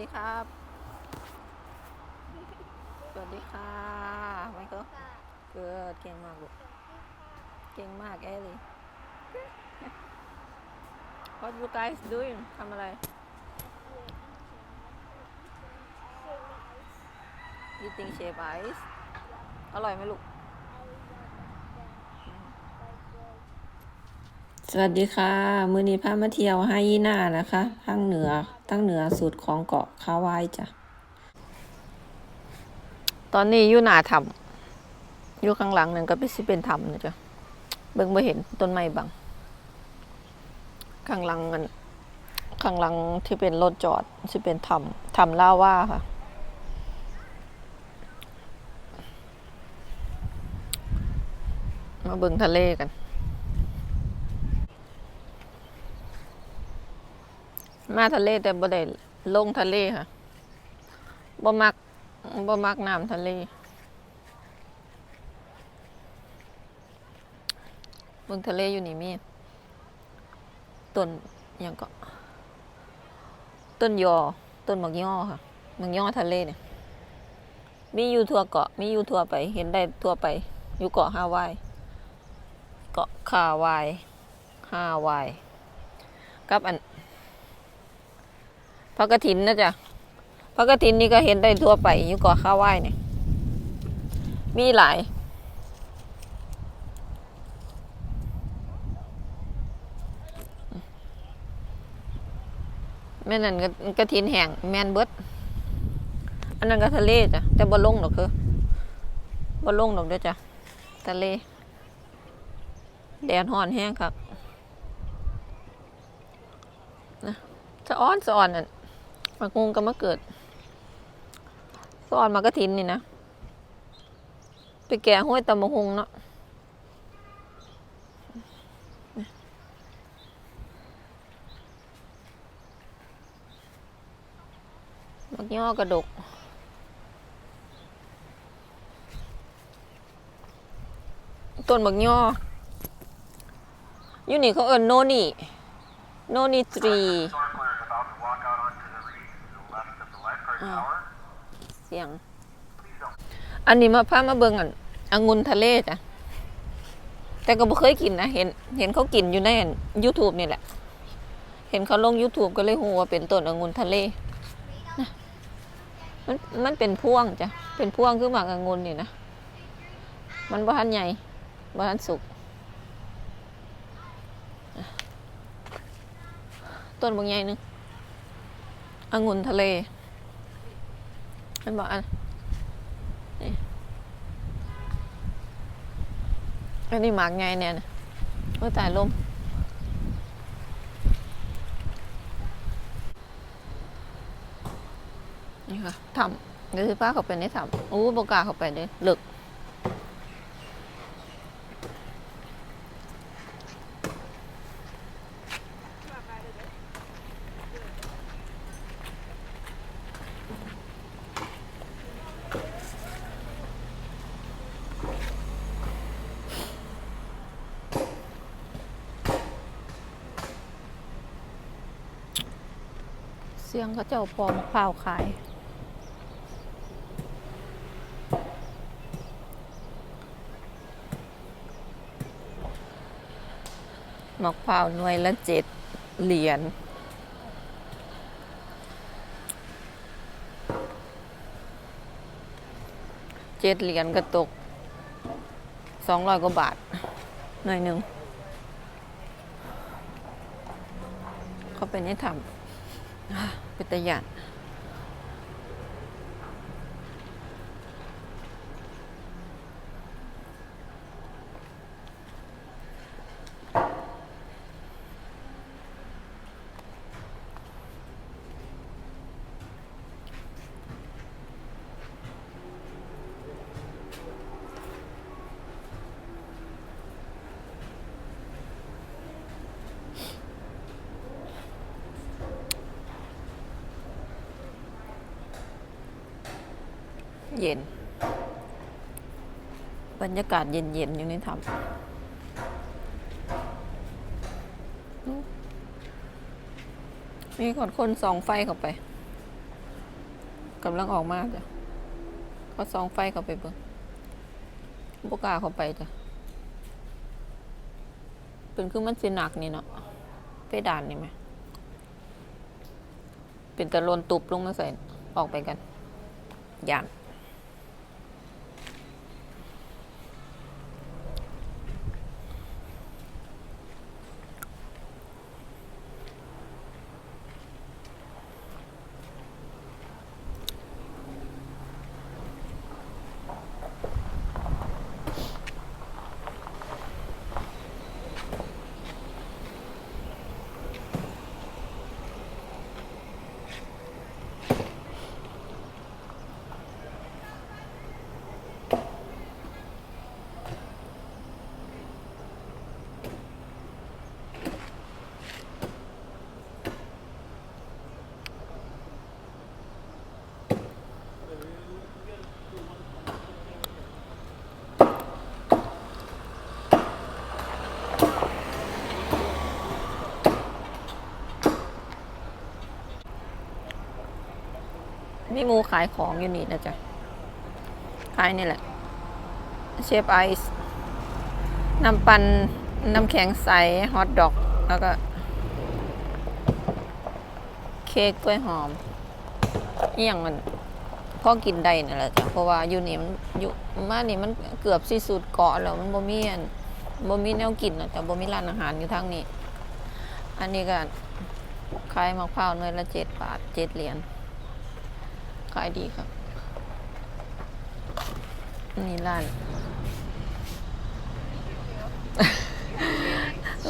ดีครับ สวัสดีค่ะไมเคิลเกิดเก่งมากลูก เก่งมากแอลลี่ What you guys doing ทำอะไร eating shape ice อร่อยไหมลูก สวัสดีค่ะ มือนี้พามาเที่ยวไฮยีน่านะคะทางเหนือทางเหนือสุดของเกาะคาวายจ้ะ ตอนนี้อยู่หน้าถ้ำอยู่ข้างหลังนั่นก็เป็นสิเป็นถ้ำนะจ๊ะเบิ่งไม่เห็นต้นไม้บัง ข้างหลังมันข้างหลังที่เป็นรถจอดสิเป็นถ้ำถ้ำล่าว่าค่ะมาเบิ่งทะเลกัน มาทะเลแต่บ่ได้ลงทะเลค่ะบ่มักบ่มักน้ำทะเลเบิ่งทะเลอยู่นี่มีต้นหยังก็ ต้นยอ ต้นหมักย่อค่ะหมักย่อทะเลเนี่ย มีอยู่ทั่วเกาะ มีอยู่ทั่วไป เห็นได้ทั่วไป อยู่เกาะฮาวาย เกาะคาวายฮาวาย กับอัน พระกฐินนะจ๊ะพระกฐินนี่ก็เห็นได้ทั่วไปอยู่กาะข้าวไหว้เนี่ย มีหลาย แม่นั่นก็กระถินแห้งแมนเบิร์ดอันนั้นก็ทะเลจ้ะ แต่บ่ลงดอกคือบ่ลงดอกเด้อจ้ะ ทะเล แดดฮ้อนแห้งครับนะสะอ้อนสะอ้อนนั่น มากงก็มาเกิดสอนมากระถินนี่นะไปแก่ห้วยตำมะฮงเนาะมักย่อกระดกต้นบักย่ออยู่นี่เขาเอิ้นโนนี่ โนนี่ทรี เสียง อันนี้มาพามาเบิ่งอันองุ่นทะเลจ้ะ แต่ก็บ่เคยกินนะ เห็น เห็นเขากินอยู่ใน YouTube นี่แหละ เห็นเขาลง YouTube ก็เลยฮู้ว่าเป็นต้นองุ่นทะเลนะมันมันเป็นพวงจ้ะ เป็นพวงคือหมากองุ่นนี่นะ มันบ่ทันใหญ่บ่ทันสุกต้นบางใหญ่หนึงองุ่นทะเล มันบอกอันอันนี้หมากไงเนี่ยเมื่อตายลมนี่ค่ะทำเดี๋ยวสิป้าเขาไปในทำอู้บกาเขาไปเลยลึก เสียงเขาเจ้าปอมะพร้าวขาย มะพร้าวหน่วยละเจ็ดเหรียญเจ็ดเหรียญก็ตกสองร้อยกว่าบาท หน่อยหนึ่งเขาเป็นให้ทำ เป็นตะยา เย็น บรรยากาศเย็นๆ อยู่ในถ้ำมีคนคนส่องไฟเข้าไปกำลังออกมาจ้ะเขาซองไฟเข้าไปเบิ่งบกาเข้าไปจ้ะเป็นคือมันสิหนักนี่เนาะไปด่านนี่ไหมเป็นตะลนตุบลงมาใส่ออกไปกันย่าน มีหมูขายของอยู่นี่นะจ๊ะ ขายนี่แหละ เชฟไอซ์น้ำปันน้ำแข็งใส ฮอทดอก แล้วก็ เค้กกล้วยหอมอหย่างมันพอกินได้นั่นแหละจ้ะเพราะว่าอยู่นี่มันอยู่มานี่มันเกือบสิสุดเกาะแล้วมันบ่มีอันบ่มีแนวกินนะแต่บ่มีร้านอาหารอยู่ทางนี้ อันนี้ก็ขายมะพร้าวหน่วยละเจ็ดบาทเจ็ดเหรียญายดีครับ นี่ร้าน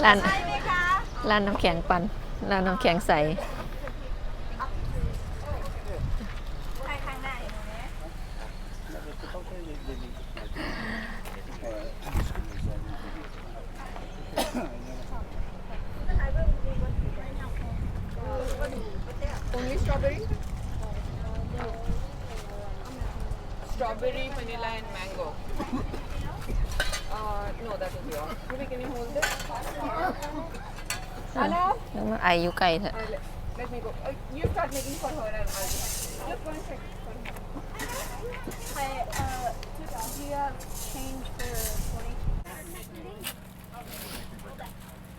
ร้านร้านน้ำแข็งปันร้านน้ำแข็งใส Only strawberry? Strawberry, vanilla, and mango. Uh, no, that will be all. Maybe can you hold it? Anna, แล้วมันไออยู่ไกลเถอะ uh, let, let me go. Uh, you start making for her and I'll just. Just one sec. Hi, uh, do you have change for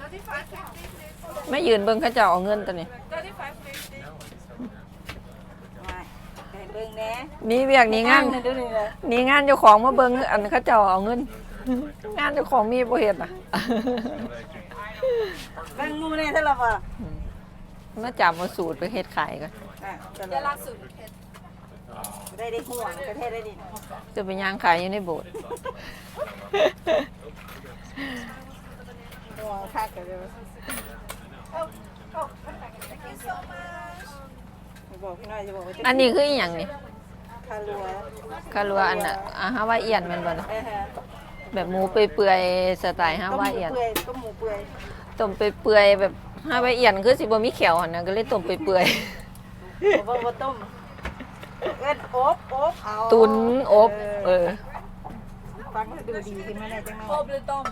20? ไม่ยืนเบิ่งเขาเจ้าเอาเงินตัวนี้ ให้เบิ่งแห น่มีเวียกนี้งานดูนี่เลยนี่งานเจ้าของมาเบิ่งอันเขาเจ้าเอาเงิน งานเจ้าของมีบ่เฮ็ดอะเบิ่งงูแน่เท่าไหร่บ่มาจับมาสูตรไปเฮ็ดขายกันอะเดี๋ยวล่าสุดได้ได้ห่วงประเทศได้ดิจะไปย่างขายอยู่ในโบสถ์ห่วงคักกันเด้อบอกพี่น้อยจะบอกว่าจะอันนี้คืออีหยังนี่ คารัวคารัวอันน่ะอาฮาวายเอียนแม่นบ่ล่ะเอ้ฮะแบบหมูเปื่อยๆสไตล์ฮาวายเอียนต้มหมูเปื่อยต้มหมูเปื่อย ต้มเปื่อยๆแบบฮาวายเอียนคือสิบ่มีแขวหั่นน่ะก็เลยต้มเปื่อยบ่บ่ต้มเอิ้นอบอบเอาๆตุนอบเออฟังแล้วดูดีขึ้นมาแน่จังอบหรือต้ม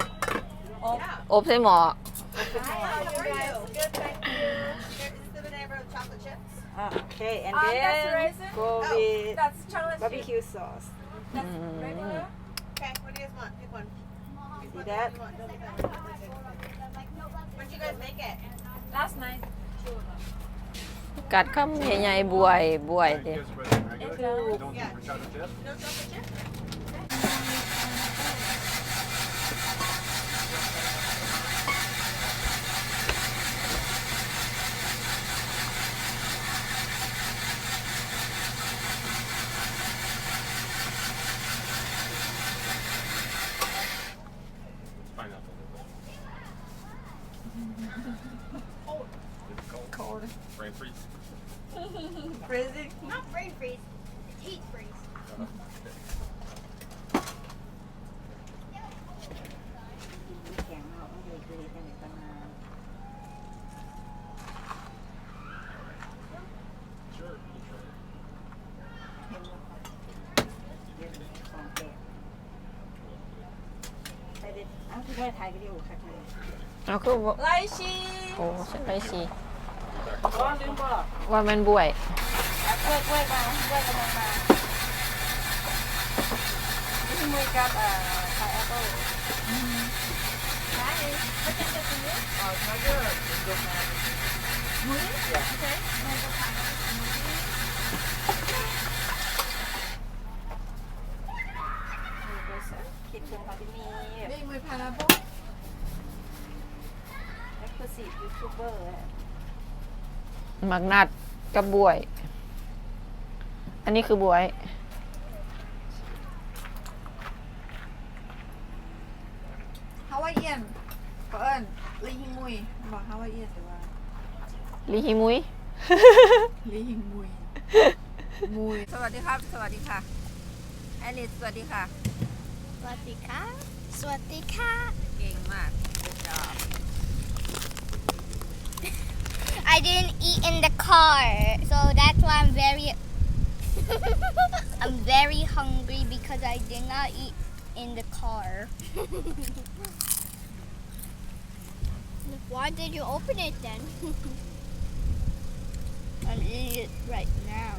อบใส่หม้อ อะโอเค and Ah, that's then raisin? go with That's chocolate. barbecue sauce อืม Okay, what do you guys want? Pick one. see that When did you guys make it? Last night. กัดคำใหญ่ๆบวยบวยดิ Yeah. No chocolate chip? 嗯 freezing Not brain freeze. It's heat freeze. แข็งเนาะมันอยู่ดีกันตั้งนานเห็นไหมเดี๋ยวของแกะไปเด็ดเอ้าพี่ได้ถ่ายวิดีโอค่ะคุณ เอาคือบ่ Lychee. โอ้ฉันไปสิ อ๋อลืมบอก ว่ามันบวยแล้วก็เวิร์กเวิร์กมาเวิร์กำลังมานี่มือกับเอ่อไข่แอปเปิ้ล Nice. What time does it move? Oh, Tiger, go find. Moving? Okay. Mango pineapple moving. คิดถึงเขาที่มีนี่มือพาราโบเอ็กซ์คลูซีฟยูทูบเบอร์ มักนัดกับบวย อันนี้คือบวย ฮาวายเอียนเขาเอิญลีฮิมุยบอกฮาวายเอียนแต่ว่าลีฮิมุยลีฮิมุยมุย สวัสดีครับ สวัสดีค่ะแอลิสสวัสดีค่ะ Swatika. Swatika. เก่งมาก good job I didn't eat in the car, so that's why I'm very I'm very hungry because I did not eat in the car. why did you open it then? I'm eating it right now.